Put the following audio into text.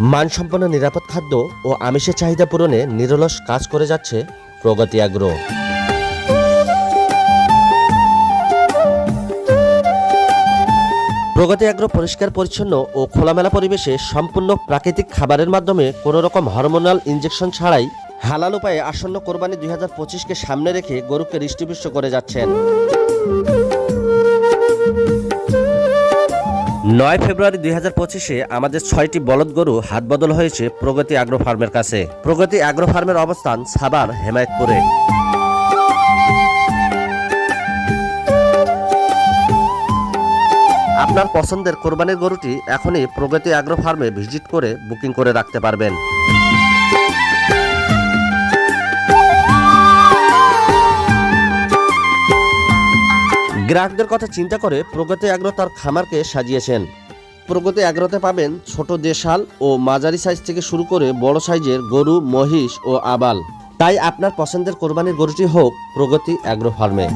মানসম্পন্ন নিরাপদ খাদ্য ও আমিষের চাহিদা পূরণে নিরলস কাজ করে যাচ্ছে প্রগতি আগ্রো প্রগতি আগ্রো পরিষ্কার, পরিচ্ছন্ন ও খোলামেলা পরিবেশে সম্পূর্ণ প্রাকৃতিক খাবারের মাধ্যমে কোনো রকম হরমোনাল ইনজেকশন ছাড়াই হালাল উপায়ে আসন্ন কোরবানি দুই হাজার পঁচিশকে সামনে রেখে গরুকে হৃষ্টপুষ্ট করে যাচ্ছেন। নয় ফেব্রুয়ারি দুই হাজার পঁচিশে আমাদের ছয়টি বলদ গরু হাত বদল হয়েছে প্রগতি আগ্রো ফার্মের কাছে। প্রগতি আগ্রো ফার্মের অবস্থান সাবার হেমায়তপুরে। আপনার পছন্দের কোরবানির গরুটি এখনই প্রগতি আগ্রো ফার্মে ভিজিট করে বুকিং করে রাখতে পারবেন। গ্রাহকদের কথা চিন্তা করে প্রগতি আগ্রহ তার খামারকে সাজিয়েছেন। প্রগতি আগ্রহতে পাবেন ছোট দেশাল ও মাঝারি সাইজ থেকে শুরু করে বড় সাইজের গরু, মহিষ ও আবাল। তাই আপনার পছন্দের কোরবানির গরুটি হোক প্রগতি অ্যাগ্রো ফার্মে।